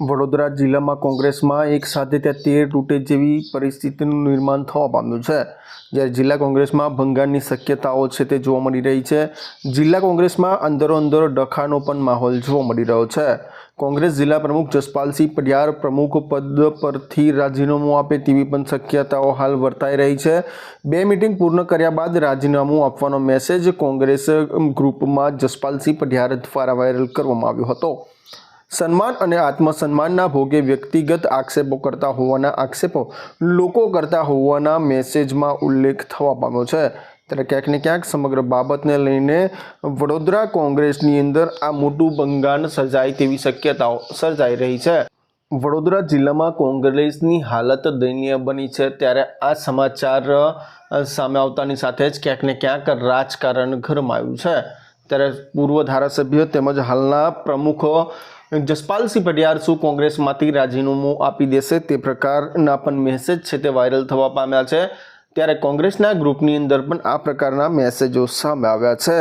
વડોદરા જિલ્લામાં કોંગ્રેસમાં એક સાથે ત્યાં તેર તૂટે જેવી પરિસ્થિતિનું નિર્માણ થવા પામ્યું છે. જ્યારે જિલ્લા કોંગ્રેસમાં ભંગાણની શક્યતાઓ છે તે જોવા મળી રહી છે. જિલ્લા કોંગ્રેસમાં અંદરો અંદરો ડખાનો પણ માહોલ જોવા મળી રહ્યો છે. કોંગ્રેસ જિલ્લા પ્રમુખ જસપાલસિંહ પડિયાર પ્રમુખ પદ પરથી રાજીનામું આપે તેવી પણ શક્યતાઓ હાલ વર્તાઈ રહી છે. બે મિટિંગ પૂર્ણ કર્યા બાદ રાજીનામું આપવાનો મેસેજ કોંગ્રેસ ગ્રુપમાં જસપાલસિંહ પડિયાર દ્વારા વાયરલ કરવામાં આવ્યો હતો. સન્માન અને આત્મસન્માનના ભોગે વ્યક્તિગત આક્ષેપો કરતા હોવાના આક્ષેપો લોકો કરતા હોવાના મેસેજમાં ઉલ્લેખ થવા પામ્યો છે. ત્યારે ક્યાંક ને ક્યાંક સમગ્ર બાબતને લઈને વડોદરા કોંગ્રેસની અંદર આ મોટું બંગાણ સર્જાય તેવી શક્યતાઓ સર્જાઈ રહી છે. વડોદરા જિલ્લામાં કોંગ્રેસની હાલત દયનીય બની છે. ત્યારે આ સમાચાર સામે આવતાની સાથે જ ક્યાંક ને ક્યાંક રાજકારણ ગરમાયું છે. ત્યારે પૂર્વ ધારાસભ્ય તેમજ હાલના પ્રમુખો જસપાલસિંહ પઢિયાર શું કોંગ્રેસમાંથી રાજીનામું આપી દેશે તે પ્રકારના પણ મેસેજ છે તે વાયરલ થવા પામ્યા છે. ત્યારે કોંગ્રેસના ગ્રુપની અંદર પણ આ પ્રકારના મેસેજો સામે આવ્યા છે.